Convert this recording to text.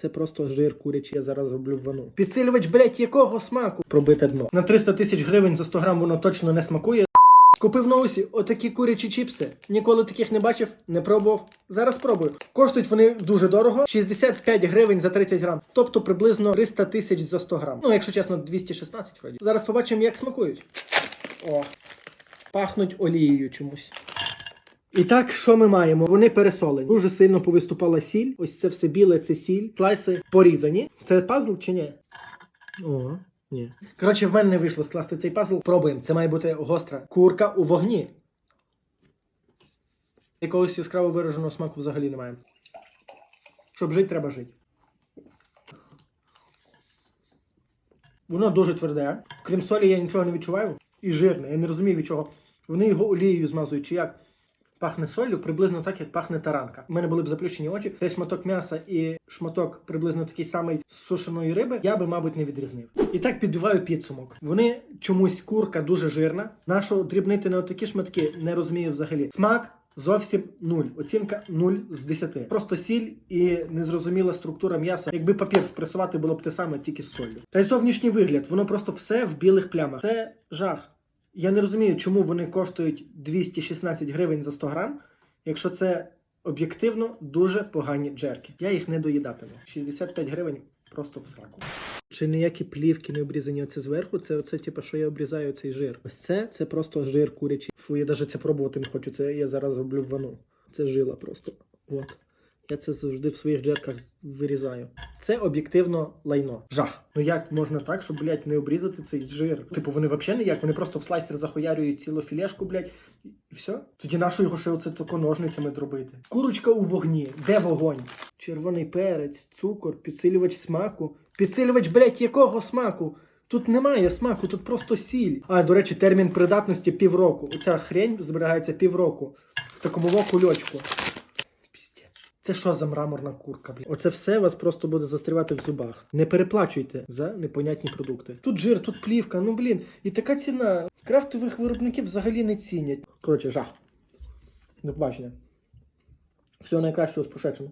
Це просто жир курячий, я зараз роблю вану. Підсилювач, блять, якого смаку? Пробите дно. На 300 тисяч гривень за 100 грам воно точно не смакує. Купив на усі отакі курячі чіпси. Ніколи таких не бачив, не пробував. Зараз пробую. Коштують вони дуже дорого. 65 гривень за 30 грам. Тобто приблизно 300 тисяч за 100 грам. Ну, якщо чесно, 216 вроді. Зараз побачимо, як смакують. О, пахнуть олією чомусь. І так, що ми маємо? Вони пересолені. Дуже сильно повиступала сіль. Ось це все біле, це сіль. Слайси порізані. Це пазл чи ні? О, ні. Коротше, в мене не вийшло скласти цей пазл. Пробуємо. Це має бути гостра курка у вогні. Якогось яскраво вираженого смаку взагалі немає. Щоб жити, треба жити. Воно дуже тверде. Крім солі, я нічого не відчуваю. І жирне. Я не розумію від чого. Вони його олією змазують чи як. Пахне солью приблизно так, як пахне таранка. У мене були б заплющені очі. Цей шматок м'яса і шматок приблизно такий самий сушеної риби, я би, мабуть, не відрізнив. І так підбиваю підсумок. Вони чомусь курка дуже жирна. Нашу дрібнити на отакі шматки не розумію взагалі. Смак. Зовсім нуль. Оцінка 0 з 10. Просто сіль і незрозуміла структура м'яса. Якби папір спресувати, було б те саме, тільки з солью. Та й зовнішній вигляд, воно просто все в білих плямах. Це жах. Я не розумію, чому вони коштують 216 гривень за 100 грам, якщо це об'єктивно дуже погані джерки. Я їх не доїдатиму. 65 гривень просто в сраку. Чи ніякі плівки не обрізані оце зверху? Це оце, типу, що я обрізаю цей жир. Ось це це просто жир курячий. Фу, я навіть це пробувати не хочу. Це я зараз роблю вану. Це жила просто. От. Я це завжди в своїх джерках вирізаю. Це об'єктивно лайно. Жах. Ну як можна так, щоб, блядь, не обрізати цей жир? Типу, вони взагалі ніяк, вони просто в слайсер захуярюють цілу філешку, блядь, і все. Тоді нащо його ще оце тако ножницями дробити? Курочка у вогні. Де вогонь? Червоний перець, цукор, підсилювач смаку. Підсилювач, блядь, якого смаку? Тут немає смаку, тут просто сіль. А, до речі, термін придатності півроку. Оця хрень зберігається півроку в такому кульочку. Піздець. Це що за мраморна курка, Блін? Оце все вас просто буде застрівати в зубах. Не переплачуйте за непонятні продукти. Тут жир, тут плівка, ну блін. І така ціна. Крафтових виробників взагалі не цінять. Коротше, жах. До побачення. Всього найкращого з прошедшим.